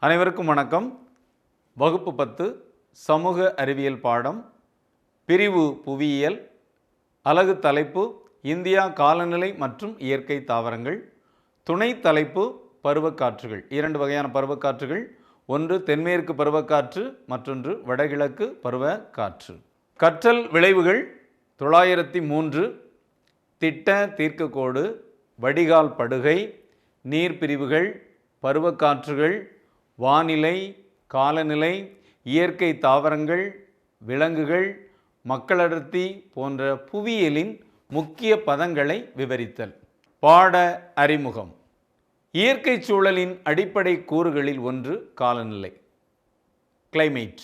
அனைவருக்கும் வணக்கம். வகுப்பு பத்து சமூக அறிவியல் பாடம் பிரிவு புவியியல் அலகு தலைப்பு இந்தியா காலநிலை மற்றும் இயற்கை தாவரங்கள் துணை தலைப்பு பருவக்காற்றுகள். இரண்டு வகையான பருவக்காற்றுகள். ஒன்று தென்மேற்கு பருவக்காற்று மற்றொன்று வடகிழக்கு பருவக்காற்று. கற்றல் விளைவுகள் தொள்ளாயிரத்தி மூன்று. திட்ட தீர்க்கக்கோடு வடிகால் படுகை நீர்ப்பிரிவுகள் பருவக்காற்றுகள் வானிலை காலநிலை இயற்கை தாவரங்கள் விலங்குகள் மக்களடர்த்தி போன்ற புவியியலின் முக்கிய பதங்களை விவரித்தல். பாட அறிமுகம். இயற்கை சூழலின் அடிப்படை கூறுகளில் ஒன்று காலநிலை. கிளைமேட்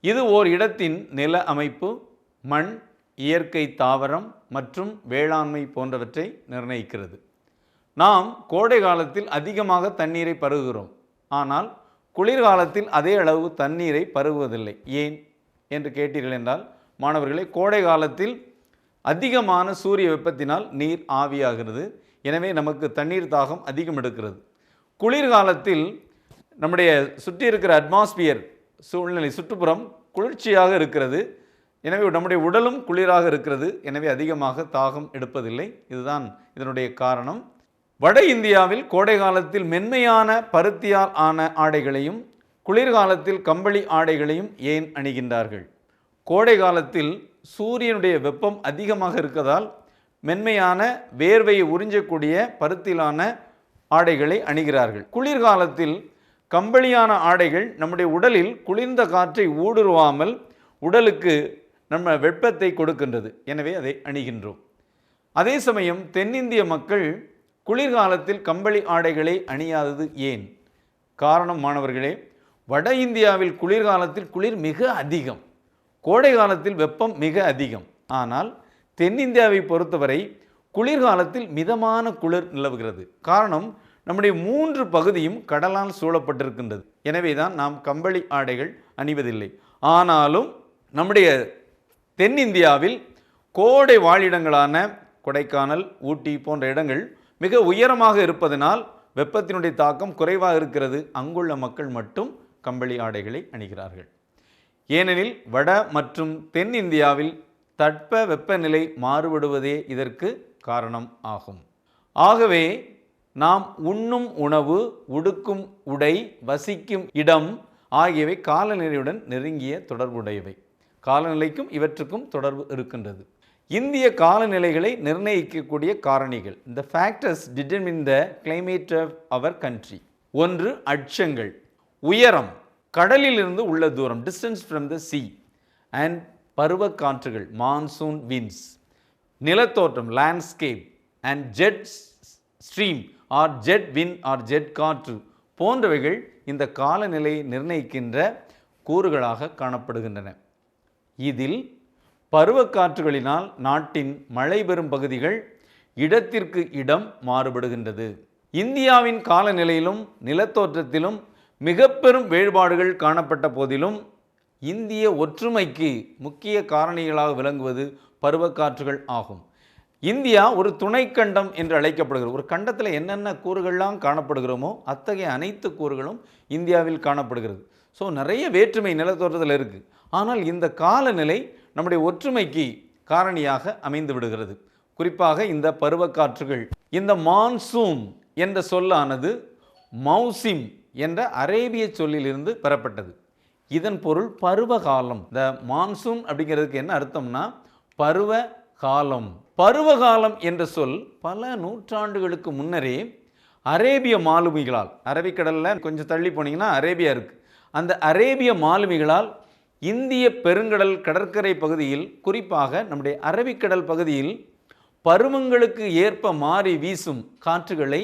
இது ஓர் இடத்தின் நில அமைப்பு மண் இயற்கை தாவரம் மற்றும் வேளாண்மை போன்றவற்றை நிர்ணயிக்கிறது. நாம் கோடை காலத்தில் அதிகமாக தண்ணீரை பருகுகிறோம். ஆனால் குளிர்காலத்தில் அதே அளவு தண்ணீரை பருகுவதில்லை. ஏன்? என்று கேட்டீர்கள் என்றால் மாணவர்களே கோடை காலத்தில் அதிகமான சூரிய வெப்பத்தினால் நீர் ஆவியாகிறது. எனவே நமக்கு தண்ணீர் தாகம் அதிகம் எடுக்கிறது. குளிர்காலத்தில் நம்முடைய சுற்றி இருக்கிற அட்மாஸ்பியர் சூழ்நிலை சுற்றுப்புறம் குளிர்ச்சியாக இருக்கிறது. எனவே நம்முடைய உடலும் குளிராக இருக்கிறது. எனவே அதிகமாக தாகம் எடுப்பதில்லை. இதுதான் இதனுடைய காரணம். வட இந்தியாவில் கோடை காலத்தில் மென்மையான பருத்தியால் ஆன ஆடைகளையும் குளிர்காலத்தில் கம்பளி ஆடைகளையும் ஏன் அணிகின்றார்கள்? கோடை காலத்தில் சூரியனுடைய வெப்பம் அதிகமாக இருக்கதால் மென்மையான வேர்வையை உறிஞ்சக்கூடிய பருத்திலான ஆடைகளை அணிகிறார்கள். குளிர்காலத்தில் கம்பளியான ஆடைகள் நம்முடைய உடலில் குளிர்ந்த காற்றை ஊடுருவாமல் உடலுக்கு நம்ம வெப்பத்தை கொடுக்கின்றது. எனவே அதை அணிகின்றோம். அதே சமயம் தென்னிந்திய மக்கள் குளிர்காலத்தில் கம்பளி ஆடைகளை அணியாதது ஏன்? காரணம் மாணவர்களே வட இந்தியாவில் குளிர்காலத்தில் குளிர் மிக அதிகம். கோடை காலத்தில் வெப்பம் மிக அதிகம். ஆனால் தென்னிந்தியாவை பொறுத்தவரை குளிர்காலத்தில் மிதமான குளிர் நிலவுகிறது. காரணம் நம்முடைய மூன்று பகுதியும் கடலால் சூழப்பட்டிருக்கின்றது. எனவே தான் நாம் கம்பளி ஆடைகள் அணிவதில்லை. ஆனாலும் நம்முடைய தென்னிந்தியாவில் கோடை வாழிடங்களான கொடைக்கானல் ஊட்டி போன்ற இடங்கள் மிக உயரமாக இருப்பதனால் வெப்பத்தினுடைய தாக்கம் குறைவாக இருக்கிறது. அங்குள்ள மக்கள் மட்டும் கம்பளி ஆடைகளை அணிகிறார்கள். ஏனெனில் வட மற்றும் தென் இந்தியாவில் தட்ப வெப்பநிலை மாறுபடுவதே இதற்கு காரணம் ஆகும். ஆகவே நாம் உண்ணும் உணவு உடுக்கும் உடை வசிக்கும் இடம் ஆகியவை காலநிலையுடன் நெருங்கிய தொடர்புடையவை. காலநிலைக்கும் இவற்றுக்கும் தொடர்பு இருக்கின்றது. இந்திய காலநிலைகளை நிர்ணயிக்கக்கூடிய காரணிகள். இந்த factors determine the climate of our country ஒன்று அட்சங்கள் உயரம் கடலிலிருந்து உள்ள தூரம் distance from the sea and பருவக்காற்றுகள் monsoon winds நிலத்தோற்றம் landscape and jet stream or jet wind or jet காற்று. போன்றவைகள் இந்த காலநிலையை நிர்ணயிக்கின்ற கூறுகளாக காணப்படுகின்றன. இதில் பருவக்காற்றுகளினால் நாட்டின் மழை பெறும் பகுதிகள் இடத்திற்கு இடம் மாறுபடுகின்றது. இந்தியாவின் காலநிலையிலும் நிலத்தோற்றத்திலும் மிக பெரும் வேறுபாடுகள் காணப்பட்ட போதிலும் இந்திய ஒற்றுமைக்கு முக்கிய காரணிகளாக விளங்குவது பருவக்காற்றுகள் ஆகும். இந்தியா ஒரு துணைக்கண்டம் என்று அழைக்கப்படுகிறது. ஒரு கண்டத்தில் என்னென்ன கூறுகள்லாம் காணப்படுகிறோமோ அத்தகைய அனைத்து கூறுகளும் இந்தியாவில் காணப்படுகிறது. ஸோ நிறைய வேற்றுமை நிலத்தோற்றத்தில் இருக்குது ஆனால் இந்த காலநிலை நம்முடைய ஒற்றுமைக்கு காரணியாக அமைந்து விடுகிறது. குறிப்பாக இந்த பருவக்காற்றுகள் இந்த மான்சூன் என்ற சொல்லானது மௌசிம் என்ற அரேபிய சொல்லிலிருந்து பெறப்பட்டது. இதன் பொருள் பருவகாலம் இந்த மான்சூன் அப்படிங்கிறதுக்கு என்ன அர்த்தம்னா பருவ காலம். பருவகாலம் என்ற சொல் பல நூற்றாண்டுகளுக்கு முன்னரே அரேபிய மாலுமிகளால் அரபிக்கடலில் கொஞ்சம் தள்ளி போனீங்கன்னா அரேபியா இருக்குது அந்த அரேபிய மாலுமிகளால் இந்திய பெருங்கடல் கடற்கரை பகுதியில் குறிப்பாக நம்முடைய அரபிக்கடல் பகுதியில் பருவங்களுக்கு ஏற்ப மாறி வீசும் காற்றுகளை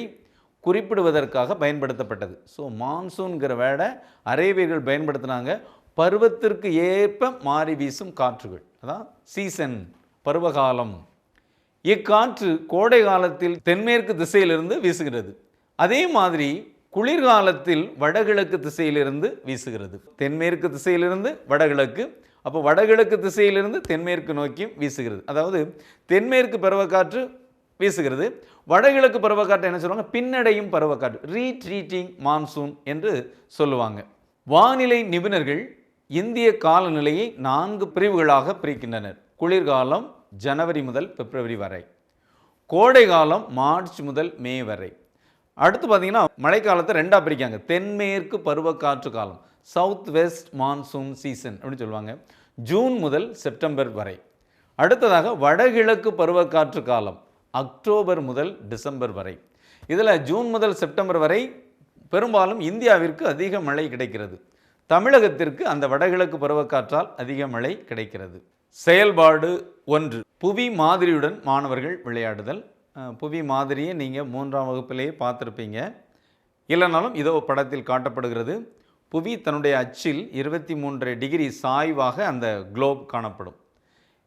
குறிப்பிடுவதற்காக பயன்படுத்தப்பட்டது. ஸோ மான்சூன்கிற வேடை அரேபியர்கள் பயன்படுத்தினாங்க. பருவத்திற்கு ஏற்ப மாறி வீசும் காற்றுகள். அதான் சீசன் பருவகாலம். இக்காற்று கோடை காலத்தில் தென்மேற்கு திசையிலிருந்து வீசுகிறது. அதே மாதிரி குளிர்காலத்தில் வடகிழக்கு திசையிலிருந்து வீசுகிறது. தென்மேற்கு திசையிலிருந்து வடகிழக்கு அப்போ வடகிழக்கு திசையிலிருந்து தென்மேற்கு நோக்கி வீசுகிறது. அதாவது தென்மேற்கு பருவக்காற்று வீசுகிறது. வடகிழக்கு பருவக்காற்று என்ன சொல்லுவாங்க? பின்னடையும் பருவக்காற்று ரீட்ரீட்டிங் மான்சூன் என்று சொல்லுவாங்க. வானிலை நிபுணர்கள் இந்திய காலநிலையை நான்கு பிரிவுகளாக பிரிக்கின்றனர். குளிர்காலம் ஜனவரி முதல் பிப்ரவரி வரை கோடைகாலம் மார்ச் முதல் மே வரை. அடுத்து பார்த்தீங்கன்னா மழைக்காலத்தை ரெண்டாக பிரிக்காங்க தென்மேற்கு பருவக்காற்று காலம் சவுத் வெஸ்ட் மான்சூன் சீசன் அப்படின்னு சொல்லுவாங்க. ஜூன் முதல் செப்டம்பர் வரை. அடுத்ததாக வடகிழக்கு பருவக்காற்று காலம் அக்டோபர் முதல் டிசம்பர் வரை. இதில் ஜூன் முதல் செப்டம்பர் வரை பெரும்பாலும் இந்தியாவிற்கு அதிக மழை கிடைக்கிறது. தமிழகத்திற்கு அந்த வடகிழக்கு பருவக்காற்றால் அதிக மழை கிடைக்கிறது. செயல்பாடு ஒன்று. புவி மாதிரியுடன் மாணவர்கள் விளையாடுதல். புவி மாதிரியை நீங்கள் மூன்றாம் வகுப்பிலேயே பார்த்துருப்பீங்க. இல்லைனாலும் இதோ படத்தில் காட்டப்படுகிறது. புவி தன்னுடைய அச்சில் இருபத்தி மூன்று டிகிரி சாய்வாக அந்த குளோப் காணப்படும்.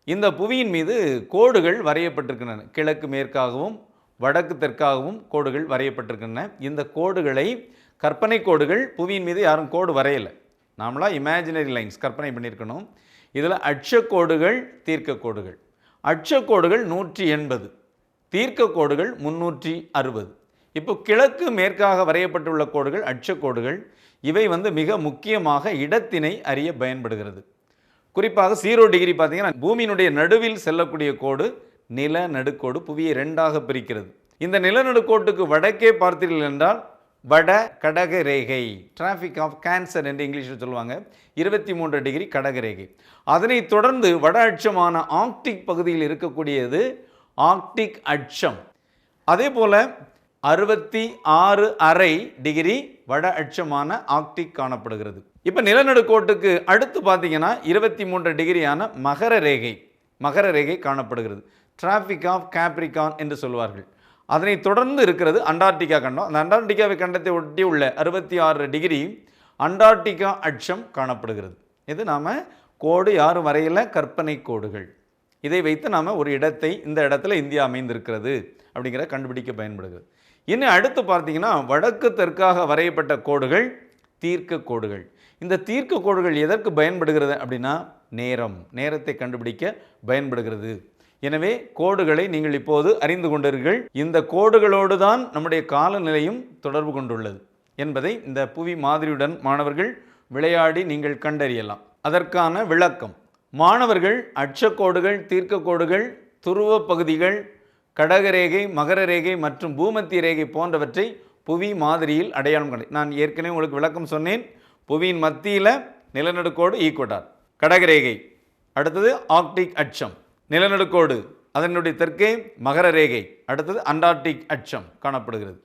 இந்த புவியின் மீது கோடுகள் வரையப்பட்டிருக்கின்றன. கிழக்கு மேற்காகவும் வடக்கு தெற்காகவும் கோடுகள் வரையப்பட்டிருக்கின்றன. இந்த கோடுகளை கற்பனை கோடுகள் புவியின் மீது யாரும் கோடு வரையலை. நாமளாக இமேஜினரி லைன்ஸ் கற்பனை பண்ணியிருக்கணும். இதில் அட்சக்கோடுகள் தீர்க்க கோடுகள். அட்சக்கோடுகள் நூற்றி எண்பது. தீர்க்க கோடுகள் முன்னூற்றி அறுபது. இப்போ கிழக்கு மேற்காக வரையப்பட்டுள்ள கோடுகள் அட்சக்கோடுகள் இவை வந்து மிக முக்கியமாக இடத்தினை அறிய பயன்படுகிறது. குறிப்பாக ஜீரோ டிகிரி பார்த்தீங்கன்னா பூமியினுடைய நடுவில் செல்லக்கூடிய கோடு நில நடுக்கோடு புவியை ரெண்டாக பிரிக்கிறது. இந்த நிலநடுக்கோட்டுக்கு வடக்கே பார்த்தீர்கள் என்றால் வட கடக ரேகை டிராஃபிக் ஆஃப் கேன்சர் என்று இங்கிலீஷில் சொல்லுவாங்க. இருபத்தி மூன்று டிகிரி கடக ரேகை. அதனைத் தொடர்ந்து வட அட்சமான ஆர்க்டிக் பகுதியில் இருக்கக்கூடியது ஆர்க்டிக் அட்சம். அதே போல் அறுபத்தி ஆறு அரை டிகிரி வட அட்சமான ஆர்க்டிக் காணப்படுகிறது. இப்போ நிலநடுக்கோட்டுக்கு அடுத்து பார்த்தீங்கன்னா இருபத்தி மூன்று டிகிரியான மகர ரேகை மகர ரேகை காணப்படுகிறது. டிராஃபிக் ஆஃப் கேப்ரிகான் என்று சொல்வார்கள். அதனை தொடர்ந்து இருக்கிறது அண்டார்டிகா கண்டம். அந்த அண்டார்டிகாவை கண்டத்தை ஒட்டி உள்ள அறுபத்தி ஆறு டிகிரி அண்டார்டிகா அட்சம் காணப்படுகிறது. இது நாம் கோடு யாரும் வரையில கற்பனை கோடுகள். இதை வைத்து நாம் ஒரு இடத்தை இந்த இடத்துல இந்தியா அமைந்திருக்கிறது அப்படிங்கிற கண்டுபிடிக்க பயன்படுகிறது. இன்னும் அடுத்து பார்த்தீங்கன்னா வடக்கு தெற்காக வரையப்பட்ட கோடுகள் தீர்க்க கோடுகள். இந்த தீர்க்க கோடுகள் எதற்கு பயன்படுகிறது அப்படின்னா நேரம் நேரத்தை கண்டுபிடிக்க பயன்படுகிறது. எனவே கோடுகளை நீங்கள் இப்போது அறிந்து கொண்டீர்கள். இந்த கோடுகளோடு தான் நம்முடைய காலநிலையும் தொடர்பு கொண்டுள்ளது என்பதை இந்த புவி மாதிரியுடன் மாணவர்கள் விளையாடி நீங்கள் கண்டறியலாம். அதற்கான விளக்கம். மாணவர்கள் அட்சக்கோடுகள் தீர்க்கக்கோடுகள் துருவப் துருவ பகுதிகள் கடகரேகை மகர ரேகை மற்றும் பூமத்திய ரேகை போன்றவற்றை புவி மாதிரியில் அடையாளம் கண்டு நான் ஏற்கனவே உங்களுக்கு விளக்கம் சொன்னேன். புவியின் மத்தியில் நிலநடுக்கோடு ஈக்குவட்டார். கடகரேகை. அடுத்தது ஆர்க்டிக் அச்சம். நிலநடுக்கோடு அதனுடைய தெற்கே மகர ரேகை அடுத்தது அண்டார்டிக் அச்சம் காணப்படுகிறது.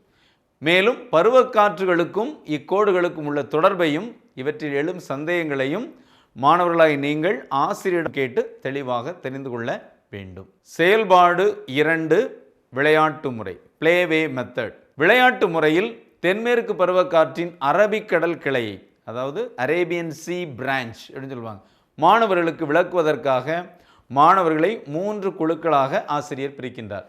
மேலும் பருவக்காற்றுகளுக்கும் இக்கோடுகளுக்கும் உள்ள தொடர்பையும் இவற்றில் எழும் சந்தேகங்களையும் மாணவர்களாய் நீங்கள் ஆசிரியரிடம் கேட்டு தெளிவாக தெரிந்து கொள்ள வேண்டும். செயல்பாடு இரண்டு விளையாட்டு முறை. பிளேவே மெத்தட் விளையாட்டு முறையில் தென்மேற்கு பருவக்காற்றின் அரபிக்கடல் கிளையை அதாவது அரேபியன் சி பிரான்ச் அப்படின்னு சொல்லுவாங்க மாணவர்களுக்கு விளக்குவதற்காக மாணவர்களை மூன்று குழுக்களாக ஆசிரியர் பிரிக்கின்றார்.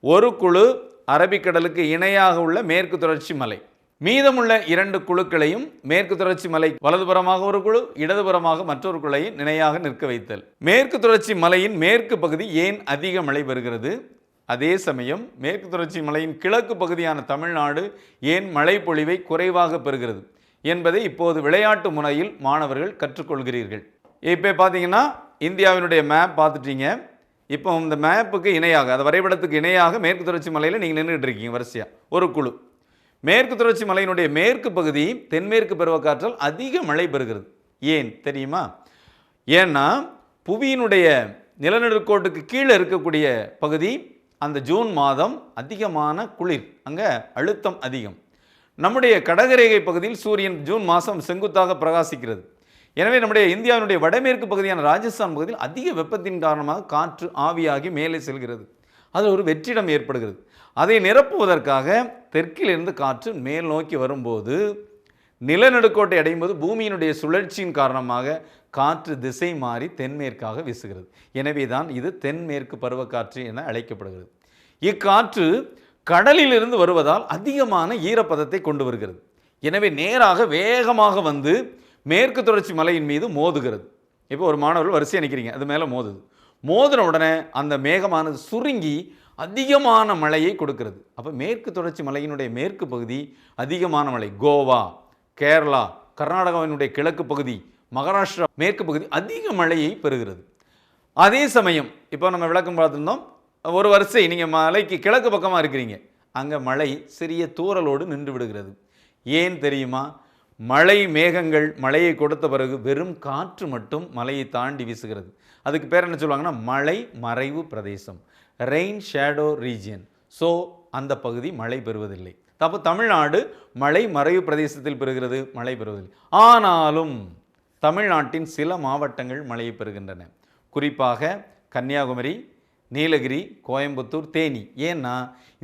ஒரு குழு அரபிக்கடலுக்கு இணையாக உள்ள மேற்கு தொடர்ச்சி மலை. மீதமுள்ள இரண்டு குழுக்களையும் மேற்கு தொடர்ச்சி மலை வலதுபுறமாக ஒரு குழு இடதுபுறமாக மற்றொரு குழையை இணையாக நிற்க வைத்தல். மேற்கு தொடர்ச்சி மலையின் மேற்கு பகுதி ஏன் அதிக மழை பெறுகிறது? அதே சமயம் மேற்கு தொடர்ச்சி மலையின் கிழக்கு பகுதியான தமிழ்நாடு ஏன் மழை பொழிவை குறைவாக பெறுகிறது என்பதை இப்போது விளையாட்டு முறையில் மாணவர்கள் கற்றுக்கொள்கிறீர்கள். இப்போ பார்த்தீங்கன்னா இந்தியாவினுடைய மேப் பார்த்துட்டீங்க. இப்போ இந்த மேப்புக்கு இணையாக அந்த வரைபடத்துக்கு இணையாக மேற்கு தொடர்ச்சி மலையில் நீங்கள் நின்றுட்டு இருக்கீங்க வரிசையாக ஒரு குழு. மேற்கு தொடர்ச்சி மலையினுடைய மேற்கு பகுதி தென்மேற்கு பருவக்காற்றால் அதிக மழை பெறுகிறது. ஏன் தெரியுமா? ஏன்னா புவியினுடைய நிலநடுக்கோட்டுக்கு கீழே இருக்கக்கூடிய பகுதி அந்த ஜூன் மாதம் அதிகமான குளிர் அங்கே அழுத்தம் அதிகம். நம்முடைய கடகரேகை பகுதியில் சூரியன் ஜூன் மாதம் செங்குத்தாக பிரகாசிக்கிறது. எனவே நம்முடைய இந்தியாவினுடைய வடமேற்கு பகுதியான ராஜஸ்தான் பகுதியில் அதிக வெப்பத்தின் காரணமாக காற்று ஆவியாகி மேலே செல்கிறது. அது ஒரு வெற்றிடம் ஏற்படுகிறது. அதை நிரப்புவதற்காக தெற்கிலிருந்து காற்று மேல் நோக்கி வரும்போது நிலநடுக்கோட்டை அடையும் போது பூமியினுடைய சுழற்சியின் காரணமாக காற்று திசை மாறி தென்மேற்காக வீசுகிறது. எனவே தான் இது தென்மேற்கு பருவக்காற்று என அழைக்கப்படுகிறது. இக்காற்று கடலிலிருந்து வருவதால் அதிகமான ஈரப்பதத்தை கொண்டு வருகிறது. எனவே நேராக வேகமாக வந்து மேற்கு தொடர்ச்சி மலையின் மீது மோதுகிறது. இப்போ ஒரு மாணவர்கள் வரிசையாக நிற்கிறீங்க அது மேலே மோதுது. மோதின உடனே அந்த மேகமானது சுருங்கி அதிகமான மழையை கொடுக்கிறது. அப்போ மேற்கு தொடர்ச்சி மலையினுடைய மேற்கு பகுதி அதிகமான மழை. கோவா கேரளா கர்நாடகாவினுடைய கிழக்கு பகுதி மகாராஷ்டிரா மேற்கு பகுதி அதிக மழையை பெறுகிறது. அதே சமயம் இப்போ நம்ம விளக்கம் பார்த்துருந்தோம் ஒரு வரிசை நீங்கள் மலைக்கு கிழக்கு பக்கமாக இருக்கிறீங்க. அங்கே மழை சிறிய தூரலோடு நின்று விடுகிறது. ஏன் தெரியுமா? மழை மேகங்கள் மழையை கொடுத்த பிறகு வெறும் காற்று மட்டும் மலையை தாண்டி வீசுகிறது. அதுக்கு பேர் என்ன சொல்லுவாங்கன்னா மழை மறைவு பிரதேசம். ரெயின் ஷேடோ ரீஜியன் ஸோ அந்த பகுதி மழை பெறுவதில்லை. அப்போ தமிழ்நாடு மழை மறைவு பிரதேசத்தில் பெறுகிறது மழை பெறுவதில்லை. ஆனாலும் தமிழ்நாட்டின் சில மாவட்டங்கள் மழையை பெறுகின்றன. குறிப்பாக கன்னியாகுமரி நீலகிரி கோயம்புத்தூர் தேனி. ஏன்னா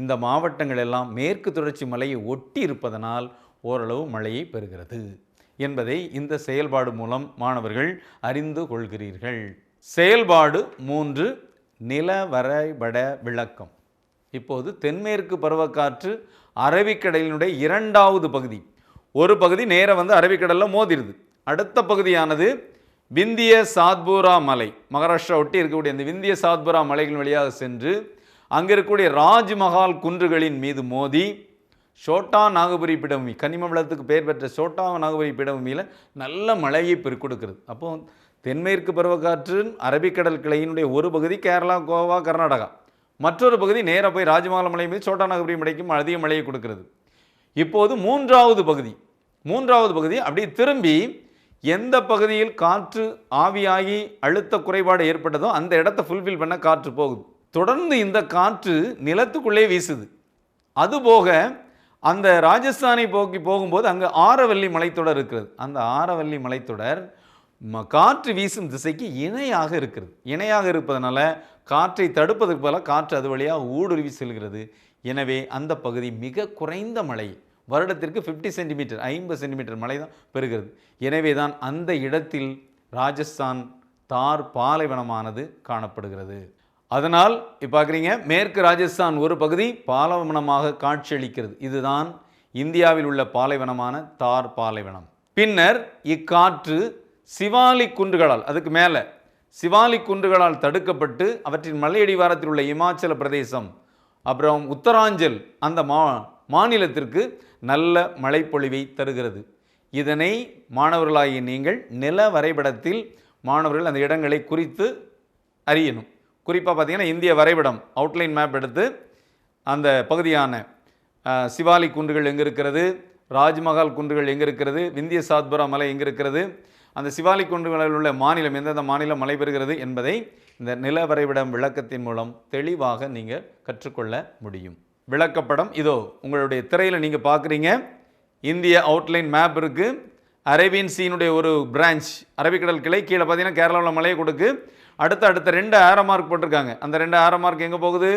இந்த மாவட்டங்கள் எல்லாம் மேற்கு தொடர்ச்சி மலையை ஒட்டி இருப்பதனால் ஓரளவு மழையை பெறுகிறது என்பதை இந்த செயல்பாடு மூலம் மாணவர்கள் அறிந்து கொள்கிறீர்கள். செயல்பாடு மூன்று நில வரைபட விளக்கம் இப்போது தென்மேற்கு பருவக்காற்று அரபிக்கடலினுடைய இரண்டாவது பகுதி. ஒரு பகுதி நேராக வந்து அரபிக்கடலில் மோதிருது. அடுத்த பகுதியானது விந்திய சாத்பூரா மலை. மகாராஷ்டிரா ஒட்டி இருக்கக்கூடிய இந்த விந்திய சாத்பூரா மலைகள் வழியாக சென்று அங்கே இருக்கக்கூடிய ராஜ்மஹால் குன்றுகளின் மீது மோதி ஷோட்டா நாகபுரி பீடபூமி கனிமவளத்துக்கு பெயர் பெற்ற ஷோட்டா நாகபுரி பீடபூமியில் நல்ல மழையை பெருக்கொடுக்கிறது அப்போது தென்மேற்கு பருவக்காற்றின் அரபிக்கடல் கிளையினுடைய ஒரு பகுதி கேரளா கோவா கர்நாடகா. மற்றொரு பகுதி நேராக போய் ராஜமஹால் மலை மீது சோட்டா நாகபுரி மலைக்கும் அதிக மழையை கொடுக்கிறது. இப்போது மூன்றாவது பகுதி மூன்றாவது பகுதி அப்படியே திரும்பி எந்த பகுதியில் காற்று ஆவியாகி அழுத்த குறைபாடு ஏற்பட்டதோ அந்த இடத்த ஃபுல்ஃபில் பண்ண காற்று போகுது. தொடர்ந்து இந்த காற்று நிலத்துக்குள்ளே வீசுது. அதுபோக அந்த ராஜஸ்தானை போக்கி போகும்போது அங்கே ஆரவல்லி மலைத்தொடர் இருக்கிறது. அந்த ஆரவல்லி மலைத்தொடர் காற்று வீசும் திசைக்கு இணையாக இருக்கிறது. இணையாக இருப்பதனால காற்றை தடுப்பதற்கு பதிலாக காற்று அது வழியாக ஊடுருவி செல்கிறது. எனவே அந்த பகுதி மிக குறைந்த மழை வருடத்திற்கு 50 சென்டிமீட்டர் ஐம்பது சென்டிமீட்டர் மழை தான் பெறுகிறது. எனவே தான் அந்த இடத்தில் ராஜஸ்தான் தார் பாலைவனமானது காணப்படுகிறது. அதனால் இப்போ பார்க்குறீங்க மேற்கு ராஜஸ்தான் ஒரு பகுதி பாலைவனமாக காட்சியளிக்கிறது. இதுதான் இந்தியாவில் உள்ள பாலைவனமான தார் பாலைவனம். பின்னர் இக்காற்று சிவாலி குன்றுகளால் அதுக்கு மேலே சிவாலி குன்றுகளால் தடுக்கப்பட்டு அவற்றின் மலையடிவாரத்தில் உள்ள இமாச்சல பிரதேசம் அப்புறம் உத்தராஞ்சல் அந்த மா மாநிலத்திற்கு நல்ல மழைப்பொழிவை தருகிறது. இதனை மாணவர்களாகிய நீங்கள் நில வரைபடத்தில் மாணவர்கள் அந்த இடங்களை குறித்து அறியணும். குறிப்பாக பார்த்தீங்கன்னா இந்திய வரைபடம் அவுட்லைன் மேப் எடுத்து அந்த பகுதியான சிவாலி குன்றுகள் எங்கே இருக்கிறது ராஜ்மஹால் குன்றுகள் எங்கே இருக்கிறது விந்திய சாத்புரா மலை எங்கே இருக்கிறது அந்த சிவாலி குன்றுகளில் உள்ள மாநிலம் எந்தெந்த மாநிலம் மலை பெறுகிறது என்பதை இந்த நில வரைபடம் விளக்கத்தின் மூலம் தெளிவாக நீங்கள் கற்றுக்கொள்ள முடியும். விளக்கப்படம் இதோ உங்களுடைய திரையில் நீங்கள் பார்க்குறீங்க. இந்திய அவுட்லைன் மேப் இருக்குது அரேபியன் சீனுடைய ஒரு பிரான்ச் அரபிக்கடல் கிளை கீழே பார்த்தீங்கன்னா கேரளாவில் மலையை கொடுக்கு. அடுத்த அடுத்த ரெண்டு ஆரோ மார்க் போட்டிருக்காங்க. அந்த ரெண்டு ஆரோ மார்க் எங்கே போகுது?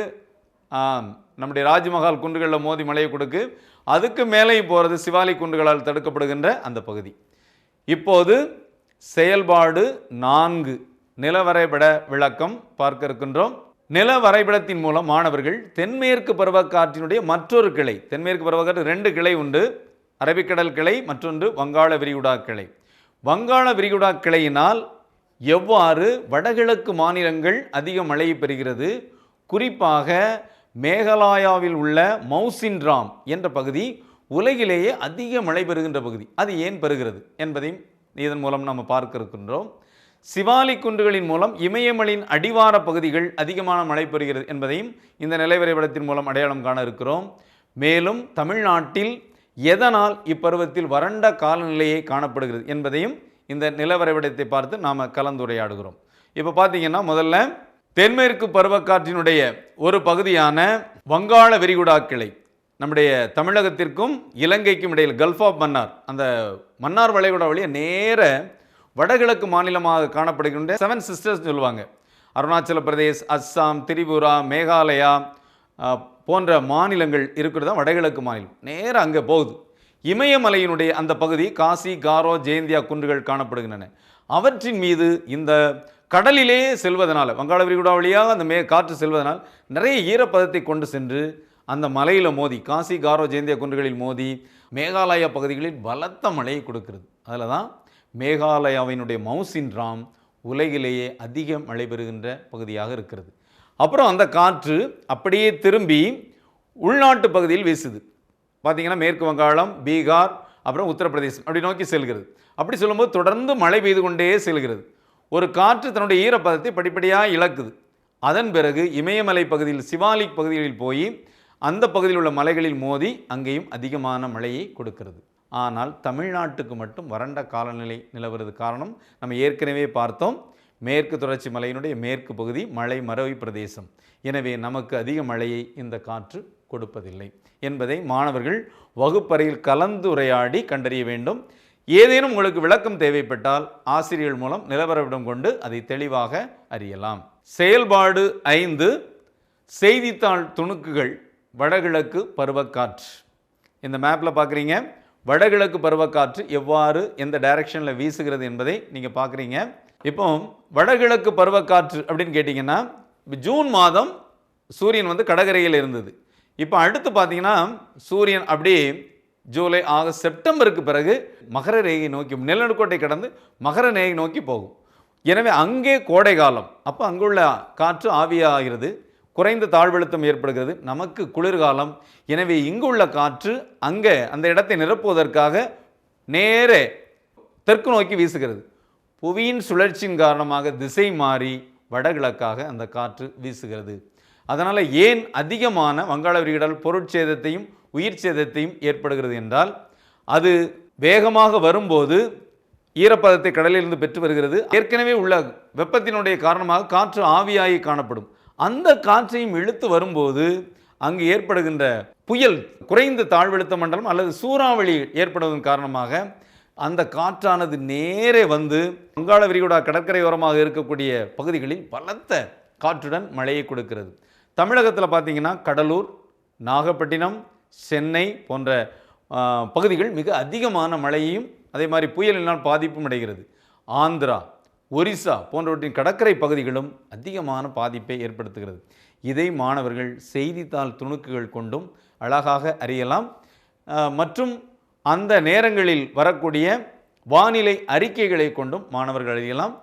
நம்முடைய ராஜ்மஹால் குன்றுகளில் மோதி மலையை கொடுக்கு. அதுக்கு மேலே போகிறது சிவாலி குன்றுகளால் தடுக்கப்படுகின்ற அந்த பகுதி. இப்போது செயல்பாடு நான்கு. நில வரைபட விளக்கம் பார்க்க இருக்கின்றோம் நில வரைபடத்தின் மூலம் மாணவர்கள் தென்மேற்கு பருவக்காற்றினுடைய மற்றொரு கிளை தென்மேற்கு பருவக்காற்று ரெண்டு கிளை உண்டு. அரபிக்கடல் கிளை மற்றொன்று வங்காள விரிகுடா கிளை. வங்காள விரிகுடா கிளையினால் எவ்வாறு வடகிழக்கு மாநிலங்கள் அதிக மழை பெறுகிறது? குறிப்பாக மேகாலயாவில் உள்ள மவுசின்ராம் என்ற பகுதி உலகிலேயே அதிக மழை பெறுகின்ற பகுதி. அது ஏன் பெறுகிறது என்பதையும் இதன் மூலம் நம்ம பார்க்க இருக்கின்றோம் சிவாலி குன்றுகளின் மூலம் இமயமலின் அடிவார பகுதிகள் அதிகமான மழை பெறுகிறது என்பதையும் இந்த நிலை வரைபடத்தின் மூலம் அடையாளம் காண இருக்கிறோம். மேலும் தமிழ்நாட்டில் எதனால் இப்பருவத்தில் வறண்ட காலநிலையை காணப்படுகிறது என்பதையும் இந்த நில வரைபடத்தை பார்த்து நாம் கலந்துரையாடுகிறோம். இப்போ பார்த்தீங்கன்னா முதல்ல தென்மேற்கு பருவக்காற்றினுடைய ஒரு பகுதியான வங்காள விரிகுடா கிளை. நம்முடைய தமிழகத்திற்கும் இலங்கைக்கும் இடையில் கல்ஃப் ஆஃப் மன்னார் அந்த மன்னார் வளைகுடா வழியை நேர வடகிழக்கு மாநிலமாக காணப்படுகின்ற செவன் சிஸ்டர்ஸ் சொல்லுவாங்க. அருணாச்சல பிரதேஷ் அஸ்ஸாம் திரிபுரா மேகாலயா போன்ற மாநிலங்கள் இருக்கிறது தான் வடகிழக்கு மாநிலம். நேராக அங்கே போகுது. இமயமலையினுடைய அந்த பகுதி காசி காரோ ஜெயந்தியா குன்றுகள் காணப்படுகின்றன. அவற்றின் மீது இந்த கடலிலே செல்வதனால் வங்காள விரிகுடா வழியாக அந்த மே காற்று செல்வதனால் நிறைய ஈரப்பதத்தை கொண்டு சென்று அந்த மலையில் மோதி காசி காரோ ஜெயந்தியா குன்றுகளில் மோதி மேகாலயா பகுதிகளில் பலத்த மழையை கொடுக்கிறது. அதில் தான் மேகாலயாவினுடைய மவுசின் ராம் உலகிலேயே அதிக மழை பெறுகின்ற பகுதியாக இருக்கிறது. அப்புறம் அந்த காற்று அப்படியே திரும்பி உள்நாட்டு பகுதியில் வீசுது. பார்த்திங்கன்னா மேற்கு வங்காளம் பீகார் அப்புறம் உத்தரப்பிரதேசம் அப்படி நோக்கி செல்கிறது. அப்படி சொல்லும்போது தொடர்ந்து மழை பெய்து கொண்டே செல்கிறது. ஒரு காற்று தன்னுடைய ஈரப்பதத்தை படிப்படியாக இழக்குது. அதன் பிறகு இமயமலை பகுதியில் சிவாலிக் பகுதிகளில் போய் அந்த பகுதியில் உள்ள மலைகளில் மோதி அங்கேயும் அதிகமான மழையை கொடுக்கிறது. ஆனால் தமிழ்நாட்டுக்கு மட்டும் வறண்ட காலநிலை நிலவுறது காரணம் நம்ம ஏற்கனவே பார்த்தோம். மேற்கு தொடர்ச்சி மலையினுடைய மேற்கு பகுதி மலை மறவை பிரதேசம். எனவே நமக்கு அதிக மழையை இந்த காற்று கொடுப்பதில்லை என்பதை மாணவர்கள் வகுப்பறையில் கலந்துரையாடி கண்டறிய வேண்டும். ஏதேனும் உங்களுக்கு விளக்கம் தேவைப்பட்டால் ஆசிரியர்கள் மூலம் நிலவரவிடம் கொண்டு அதை தெளிவாக அறியலாம். செயல்பாடு ஐந்து செய்தித்தாள் துணுக்குகள் வடகிழக்கு பருவக்காற்று. இந்த மேப்பில் பார்க்குறீங்க வடகிழக்கு பருவக்காற்று எவ்வாறு எந்த டைரக்ஷனில் வீசுகிறது என்பதை நீங்கள் பார்க்குறீங்க இப்போ வடகிழக்கு பருவக்காற்று அப்படின்னு கேட்டிங்கன்னா ஜூன் மாதம் சூரியன் வந்து கடகரையில் இருந்தது. இப்போ அடுத்து பார்த்தீங்கன்னா சூரியன் அப்படியே ஜூலை ஆகஸ்ட் செப்டம்பருக்கு பிறகு மகர ரேகை நோக்கி நிலநடுக்கோட்டை கடந்து மகர ரேகை நோக்கி போகும். எனவே அங்கே கோடை காலம் அப்போ அங்குள்ள காற்று ஆவியாகிறது. குறைந்த தாழ்வழுத்தம் ஏற்படுகிறது. நமக்கு குளிர்காலம். எனவே இங்குள்ள காற்று அங்கே அந்த இடத்தை நிரப்புவதற்காக நேரே தெற்கு நோக்கி வீசுகிறது. புவியின் சுழற்சியின் காரணமாக திசை மாறி வடகிழக்காக அந்த காற்று வீசுகிறது. அதனால் ஏன் அதிகமான வங்காள விரிகடல் பொருட்சேதத்தையும் உயிர் சேதத்தையும் ஏற்படுகிறது என்றால் அது வேகமாக வரும்போது ஈரப்பதத்தை கடலிலிருந்து பெற்று வருகிறது. ஏற்கனவே உள்ள வெப்பத்தினுடைய காரணமாக காற்று ஆவியாகி காணப்படும். அந்த காற்றையும் இழுத்து வரும்போது அங்கு ஏற்படுகின்ற புயல் குறைந்த தாழ்வழுத்த மண்டலம் அல்லது சூறாவளி ஏற்படுவதன் காரணமாக அந்த காற்றானது நேரே வந்து வங்காள விரிகுடா கடற்கரையோரமாக இருக்கக்கூடிய பகுதிகளில் பலத்த காற்றுடன் மழையை கொடுக்கிறது. தமிழகத்தில் பார்த்தீங்கன்னா கடலூர் நாகப்பட்டினம் சென்னை போன்ற பகுதிகள் மிக அதிகமான மழையையும் அதே மாதிரி புயலினால் பாதிப்பும் அடைகிறது. ஆந்திரா ஒரிசா போன்றவற்றின் கடற்கரை பகுதிகளும் அதிகமான பாதிப்பை ஏற்படுத்துகிறது. இதை மாணவர்கள் செய்தித்தாள் துணுக்குகள் கொண்டும் அழகாக அறியலாம். மற்றும் அந்த நேரங்களில் வரக்கூடிய வானிலை அறிக்கைகளை கொண்டும் மாணவர்கள் அறியலாம்.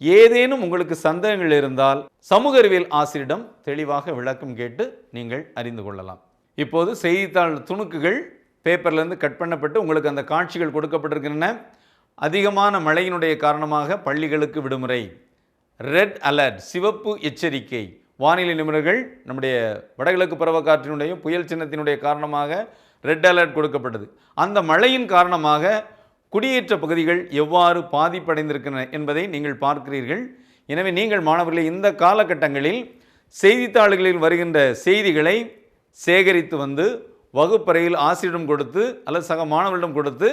ஏதேனும் உங்களுக்கு சந்தேகங்கள் இருந்தால் சமூக அறிவியல் ஆசிரியரிடம் தெளிவாக விளக்கம் கேட்டு நீங்கள் அறிந்து கொள்ளலாம். இப்போது செய்தித்தாள் துணுக்குகள் பேப்பர்லேருந்து கட் பண்ணப்பட்டு உங்களுக்கு அந்த காட்சிகள் கொடுக்கப்பட்டிருக்கின்றன. அதிகமான மழையினுடைய காரணமாக பள்ளிகளுக்கு விடுமுறை. ரெட் அலர்ட் சிவப்பு எச்சரிக்கை. வானிலை நிபுணர்கள் நம்முடைய வடகிழக்கு பருவக்காற்றினுடைய புயல் சின்னத்தினுடைய காரணமாக ரெட் அலர்ட் கொடுக்கப்பட்டது. அந்த மழையின் காரணமாக குடியேற்ற பகுதிகள் எவ்வாறு பாதிப்படைந்திருக்கின்றன என்பதை நீங்கள் பார்க்கிறீர்கள். எனவே நீங்கள் மாணவர்களை இந்த காலகட்டங்களில் செய்தித்தாள்களில் வருகின்ற செய்திகளை சேகரித்து வந்து வகுப்பறையில் ஆசிரியரிடம் கொடுத்து அல்லது சக மாணவர்களிடம் கொடுத்து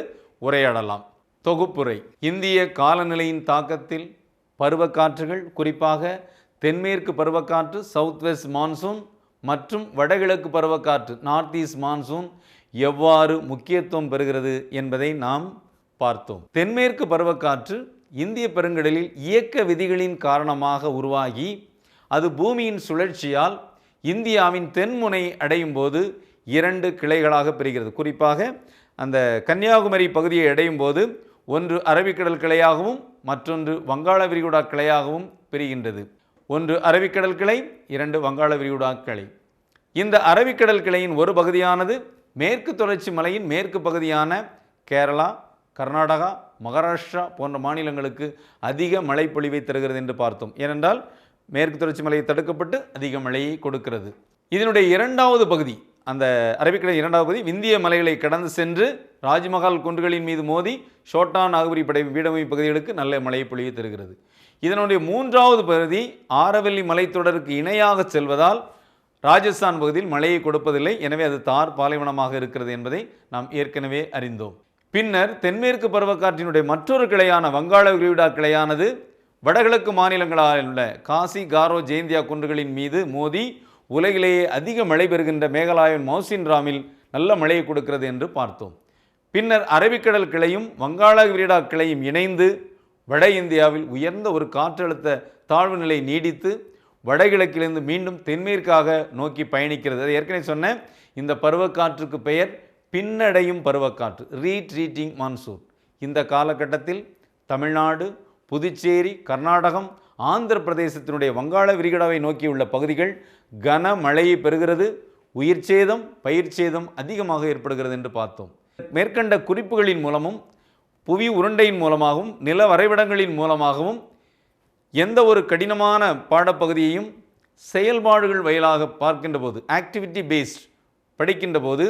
உரையாடலாம். தொகுப்புரை. இந்திய காலநிலையின் தாக்கத்தில் பருவக்காற்றுகள் குறிப்பாக தென்மேற்கு பருவக்காற்று சவுத் வெஸ்ட் மான்சூன் மற்றும் வடகிழக்கு பருவக்காற்று நார்த் ஈஸ்ட் மான்சூன் எவ்வாறு முக்கியத்துவம் பெறுகிறது என்பதை நாம் பார்த்தோம். தென்மேற்கு பருவக்காற்று இந்திய பெருங்கடலில் இயக்க விதிகளின் காரணமாக உருவாகி அது பூமியின் சுழற்சியால் இந்தியாவின் தென்முனை அடையும் போது இரண்டு கிளைகளாக பிரிகிறது. குறிப்பாக அந்த கன்னியாகுமரி பகுதியை அடையும் போது ஒன்று அரபிக்கடல் கிளையாகவும் மற்றொன்று வங்காள விரிகுடா கிளையாகவும் பிரிகின்றது. ஒன்று அரபிக்கடல் கிளை இரண்டு வங்காள விரிகுடா கிளை. இந்த அரபிக்கடல் கிளையின் ஒரு பகுதியானது மேற்கு தொடர்ச்சி மலையின் மேற்கு பகுதியான கேரளா கர்நாடகா மகாராஷ்டிரா போன்ற மாநிலங்களுக்கு அதிக மழைப்பொழிவை தருகிறது என்று பார்த்தோம். ஏனென்றால் மேற்கு தொடர்ச்சி மலையை தடுக்கப்பட்டு அதிக மழையை கொடுக்கிறது. இதனுடைய இரண்டாவது பகுதி அந்த அரபிக்கடல் இரண்டாவது பகுதி விந்திய மலைகளை கடந்து சென்று ராஜ்மஹால் குன்றுகளின் மீது மோதி ஷோட்டான் நாகபுரி படை வீடமை பகுதிகளுக்கு நல்ல மழை பொழிவு தருகிறது. இதனுடைய மூன்றாவது பகுதி ஆரவல்லி மலைத்தொடருக்கு இணையாக செல்வதால் ராஜஸ்தான் பகுதியில் மழையை கொடுப்பதில்லை. எனவே அது தார் பாலைவனமாக இருக்கிறது என்பதை நாம் ஏற்கனவே அறிந்தோம். பின்னர் தென்மேற்கு பருவக்காற்றினுடைய மற்றொரு கிளையான வங்காள விரிவிடா கிளையானது வடகிழக்கு மாநிலங்களால் உள்ள காசி காரோ ஜெயந்தியா குன்றுகளின் மீது மோதி உலகிலேயே அதிக மழை பெறுகின்ற மேகாலயாவின் மௌசின் ராமில் நல்ல மழையை கொடுக்கிறது என்று பார்த்தோம். பின்னர் அரபிக்கடல் கிளையும் வங்காள விரிடா கிளையும் இணைந்து வட இந்தியாவில் உயர்ந்த ஒரு காற்றழுத்த தாழ்வு நிலை நீடித்து வடகிழக்கிலிருந்து மீண்டும் தென்மேற்காக நோக்கி பயணிக்கிறது. அதை ஏற்கனவே சொன்னேன் இந்த பருவக்காற்றுக்கு பெயர் பின்னடையும் பருவக்காற்று ரீட்ரீட்டிங் மான்சூன் இந்த காலகட்டத்தில் தமிழ்நாடு புதுச்சேரி கர்நாடகம் ஆந்திர பிரதேசத்தினுடைய வங்காள விரிகுடாவை நோக்கியுள்ள பகுதிகள் கனமழையை பெறுகிறது உயிர் சேதம் பயிர் சேதம் அதிகமாக ஏற்படுகிறது என்று பார்த்தோம். மேற்கண்ட குறிப்புகளின் மூலமும் புவி உருண்டையின் மூலமாகவும் நில வரைபடங்களின் மூலமாகவும் எந்த ஒரு கடினமான பாடப்பகுதியையும் செயல்பாடுகள் வயலாக பார்க்கின்ற போது ஆக்டிவிட்டி பேஸ்ட் படிக்கின்ற போது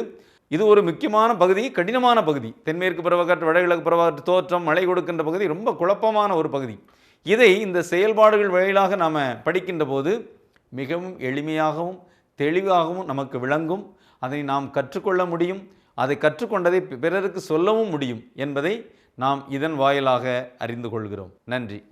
இது ஒரு முக்கியமான பகுதி கடினமான பகுதி. தென்மேற்கு பருவக்காற்று வடகிழக்கு பருவக்காற்று தோற்றம் மழை கொடுக்கின்ற பகுதி ரொம்ப குழப்பமான ஒரு பகுதி. இதை இந்த செயல்பாடுகள் வழியிலாக நாம் படிக்கின்ற போது மிகவும் எளிமையாகவும் தெளிவாகவும் நமக்கு விளங்கும். அதை நாம் கற்றுக்கொள்ள முடியும். அதை கற்றுக்கொண்டதை பிறருக்கு சொல்லவும் முடியும் என்பதை நாம் இதன் வாயிலாக அறிந்து கொள்கிறோம். நன்றி.